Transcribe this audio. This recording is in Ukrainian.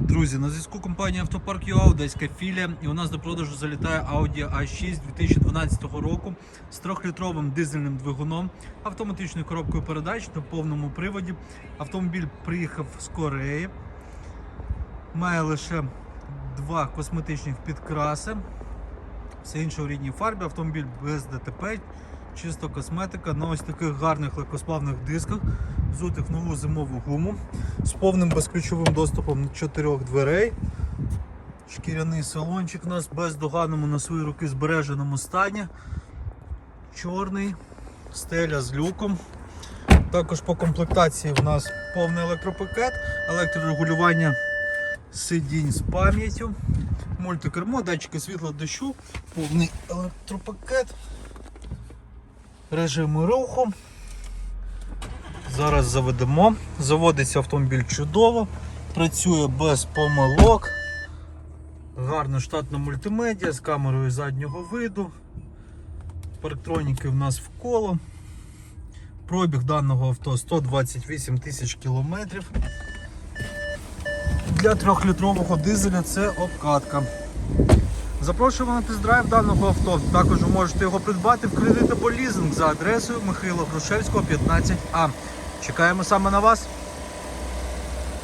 Друзі, на зв'язку компанія Автопарк ЮА, Одеська філія, і у нас до продажу залітає Audi A6 2012 року з 3-літровим дизельним двигуном, автоматичною коробкою передач на повному приводі. Автомобіль приїхав з Кореї, має лише два косметичних підкраси, все інше у рідній фарбі, автомобіль без ДТП, чисто косметика на ось таких гарних легкосплавних дисках, взутих нову зимову гуму з повним безключовим доступом чотирьох дверей. Шкіряний салончик у нас бездоганному на свої руки збереженому стані. Чорний, стеля з люком. Також по комплектації в нас повний електропакет, електрорегулювання сидінь з пам'яттю, мультикермо, датчики світла дощу, повний електропакет, режими руху. Зараз заведемо. Заводиться автомобіль чудово, працює без помилок. Гарна штатна мультимедіа з камерою заднього виду. Парктроніки в нас в коло. Пробіг даного авто 128 тисяч кілометрів. Для 3-літрового дизеля це обкатка. Запрошуємо на тест-драйв даного авто. Також ви можете його придбати в кредит або лізинг за адресою Михайла Грушевського, 15А. Чекаємо саме на вас.